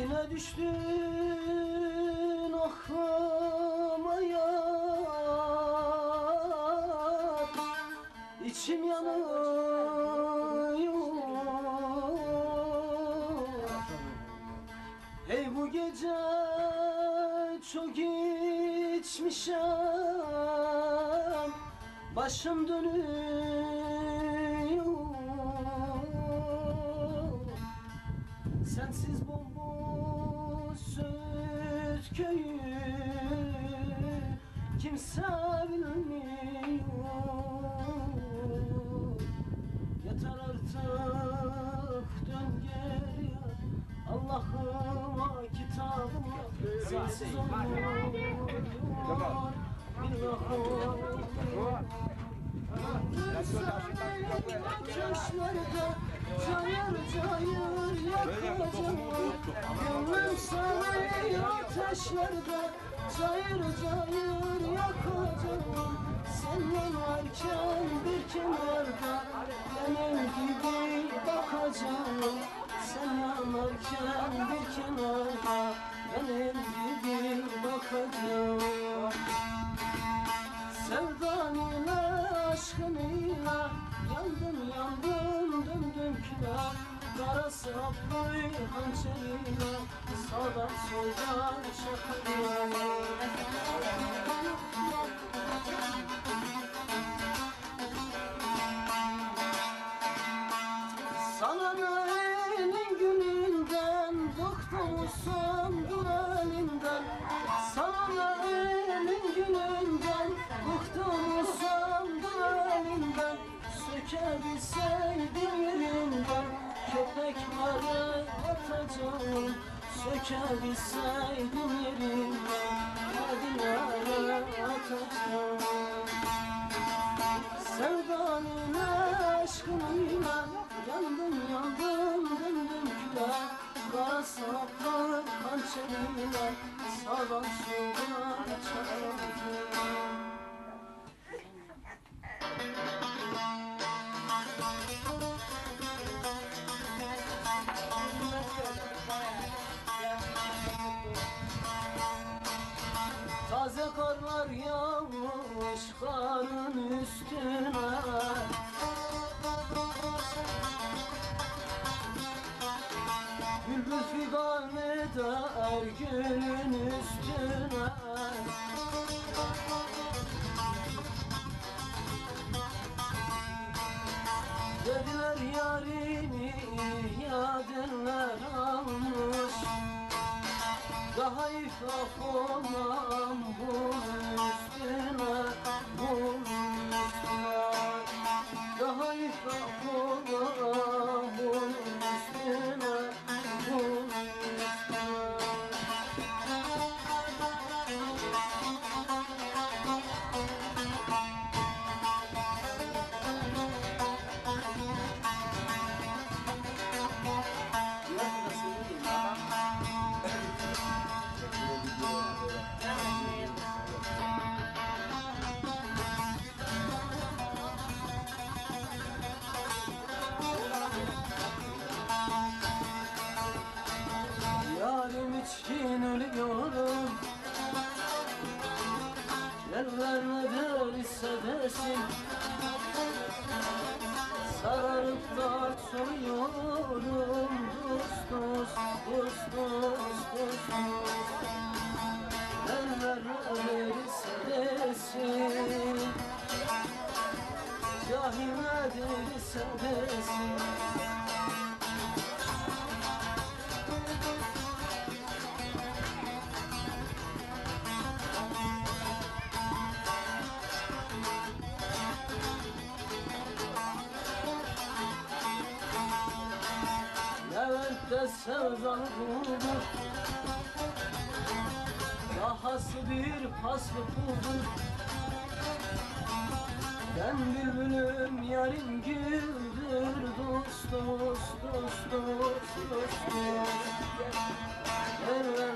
Yine düştün aklıma yar İçim yanıyor. Hey bu gece çok içmişim Başım dönüyor. Sensiz köyü Kimse bilmiyor. Yeter artık dön geriye. Allah'ıma kitabıma Sensiz olmuyor. Bir Ateşlerde cayır cayır yakacağım Gönlüm sana ateşlerde cayır cayır yakacağım Sen yanarken bir kenarda benim gibi bakacağım. Sen yanarken bir kenarda benim Kara saplı hançeriyle Sağdan soldan çakılıyor atacağım Sökebilseydim yerinden Kedileri atacağım Sevdanına aşkınıyla Yandım yandım döndüm küle Kara saplı hançeriyle Sağdan karın üstüne. Bülbül figan eder gülün üstüne. Dediler yarimi yadenler almış daha ifrah olmam bunun üstüne Bunun üstüne Daha ifrah olmam Sararıp da soruyorum Dost dost dost dost. Dost Sevdalı buldur Dahası bir paslı puldur Ben bülbülüm yarim güldür. Dost dost dost dost dost. Dost Ver ver